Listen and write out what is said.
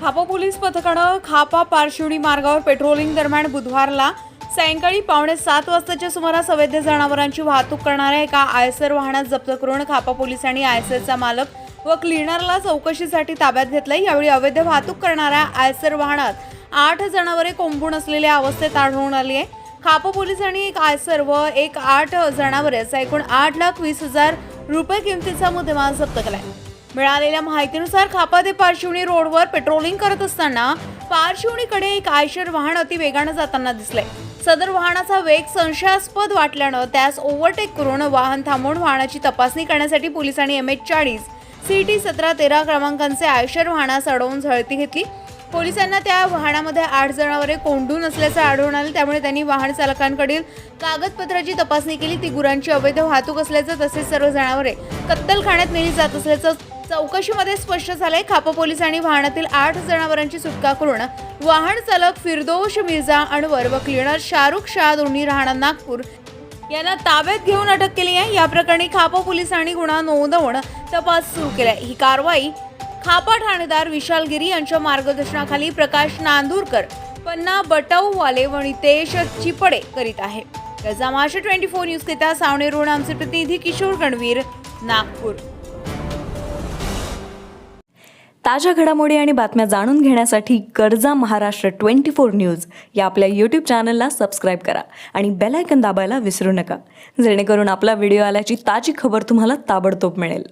खापा पोलीस पथकानं खापा पारशिवणी मार्गावर पेट्रोलिंग दरम्यान बुधवारला सायंकाळी पावणे सात वाजताच्या सुमारास अवैध जनावरांची वाहतूक करणाऱ्या एका आयसर वाहनात जप्त करून खापा पोलिसांनी आयसरचा मालक व क्लिनरला चौकशीसाठी ताब्यात घेतलंय यावेळी अवैध वाहतूक करणाऱ्या आयसर वाहनात आठ जनावरे कोंबून असलेल्या अवस्थेत आढळून आली आहे. खापा पोलिसांनी एक आयसर व एक आठ जनावरे असा एकूण आठ लाख वीस हजार रुपये किमतीचा मुद्देमाल जप्त केलाय मिळालेल्या माहितीनुसार खापा ते पारशिवणी रोडवर पेट्रोलिंग करत असताना पारशिवणीकडे एक आयशर वाहन अति वेगानं जाताना दिसले. सदर वाहनाचा वेग संशयास्पद वाटल्यानं त्यास ओव्हरटेक करून वाहन थांबवून वाहनाची तपासणी करण्यासाठी पोलिसांनी एम एच चाळीस सी टी सतरा तेरा क्रमांकांचे आयशर वाहनास अडवून झळती घेतली. पोलिसांना त्या वाहनामध्ये आठ जनावरे कोंडून असल्याचं आढळून आलं. त्यामुळे त्यांनी वाहन चालकांकडील कागदपत्राची तपासणी केली. ती गुरांची अवैध वाहतूक असल्याचं तसेच सर्व जनावरे कत्तलखान्यात नेली जात असल्याचं चौकशीमध्ये स्पष्ट झालंय. खापा पोलिसांनी वाहनातील आठ जनावरांची सुटका करून वाहन चालक फिरदोश मिर्झा अनवर व क्लिनर शाहरुख शाह दोन्ही राहणार नागपूर यांना ताब्यात घेऊन अटक केली आहे. या प्रकरणी खापा पोलिसांनी गुन्हा नोंदवून तपास सुरू केलाय. ही कारवाई खापा ठाणेदार विशाल गिरी यांच्या मार्गदर्शनाखाली प्रकाश नांदूरकर पन्ना बटववाले व नितेश चिपडे करीत आहे. त्याचा ट्वेंटी फोर न्यूज करिता सावणे रोड आमचे प्रतिनिधी किशोर गणवीर नागपूर. ताज्या घडामोडी आणि बातम्या जाणून घेण्यासाठी गरजा महाराष्ट्र ट्वेंटी फोर न्यूज या आपल्या यूट्यूब चॅनलला सबस्क्राईब करा आणि बेलायकन दाबायला विसरू नका. जेणेकरून आपला व्हिडिओ आल्याची ताजी खबर तुम्हाला ताबडतोब मिळेल.